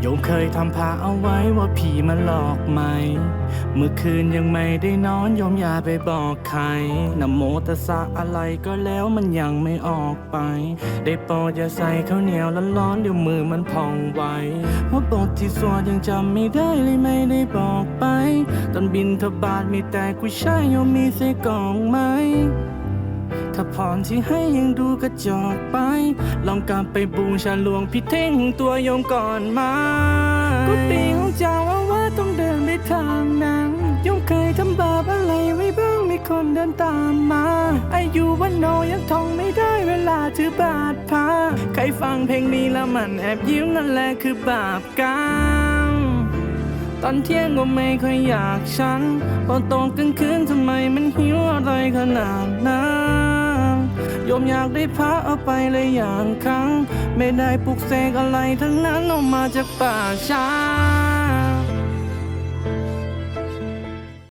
โยมเคยทำพาเอาไว้ว่าผีมาหลอกไหม เมื่อคืนยังไม่ได้นอนโยมอย่าไปบอกใครนโมตัสสะอะไรก็แล้วมันยังไม่ออกไป ได้โปรดอย่าใส่ข้าวเหนียวร้อนๆเดี๋ยวมือมันพองไวเพราะบทที่สวดยังจำไม่ได้เลยไม่ได้บอกไป ตอนบินทบาทมีแต่กุยช่ายโยมมีใส่กล่องไหม ถ้าพรที่ให้ยังดูกระจอกไป ลองกลับไปบูชาหลวงพี่เท่งตัวโยมก่อนมากุฏิของเจ้าอาว่าต้องเดินไปทางนั้นโยมเคยทำบาปอะไรไว้บ้างมีคนเดินตามมา อายุวันโนยังท่องไม่ได้เวลาถือบาทพาใครฟังเพลงนี้แล้วมันแอบยิ้มนั่นแหละคือบาปกรรมตอนเที่ยงก็ไม่ค่อยอยากฉันพอตกกลางคืนทำไมมันหิวอะไรขนาดนั้น ยมอยากได้พระเอาไปเลยอย่างครั้ง ไม่ได้ปลุกเสกอะไรทั้งนั้นออกมาจากป่าช้า